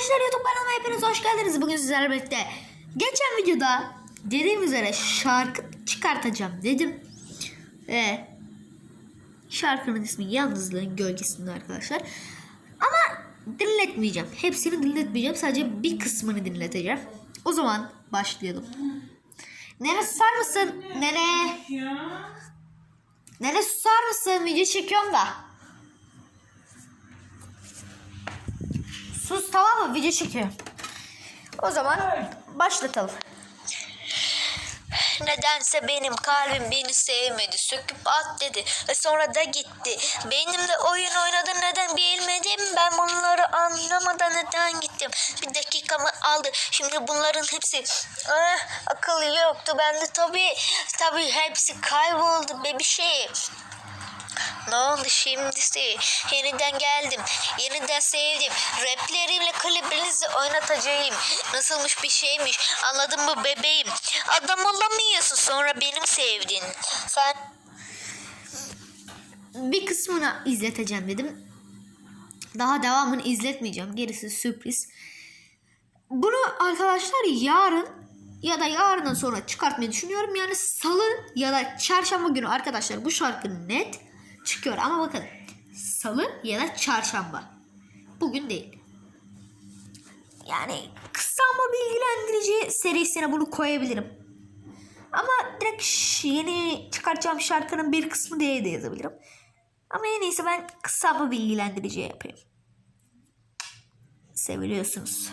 Arkadaşlar YouTube kanalıma hepiniz hoş geldiniz. Bugün sizlerle birlikte geçen videoda dediğim üzere şarkı çıkartacağım dedim. Ve şarkının ismi Yalnızlığın Gölgesinde arkadaşlar. Ama dinletmeyeceğim. Hepsini dinletmeyeceğim. Sadece bir kısmını dinleteceğim. O zaman başlayalım. Nene susar mısın? Nene. Nene susar mısın? Video çekiyorum da. Video çekiyorum. O zaman başlatalım. Nedense benim kalbim beni sevmedi. Söküp at dedi. Ve sonra da gitti. Benimle oyun oynadı neden bilmedim. Ben bunları anlamadan neden gittim. Bir dakikamı aldı. Şimdi bunların hepsi ah, akıl yoktu. Bende tabii tabii hepsi kayboldu bebişim. Ne oldu şimdisi? Yeniden geldim. Yeniden sevdim. Raplerimle klibinizi oynatacağım. Nasılmış bir şeymiş. Anladın mı bebeğim? Adam olamıyorsun sonra benim sevdin. Sen Bir kısmını izleteceğim dedim. Daha devamını izletmeyeceğim. Gerisi sürpriz. Bunu arkadaşlar yarın ya da yarından sonra çıkartmayı düşünüyorum. Yani salı ya da çarşamba günü arkadaşlar bu şarkı net çıkıyor. Ama bakın salı ya da çarşamba. Bugün değil. Yani kısa ama bilgilendirici serisine bunu koyabilirim. Ama direkt yeni çıkartacağım şarkının bir kısmı diye de yazabilirim. Ama en iyisi ben kısa ama bilgilendirici yapayım. Seviliyorsunuz.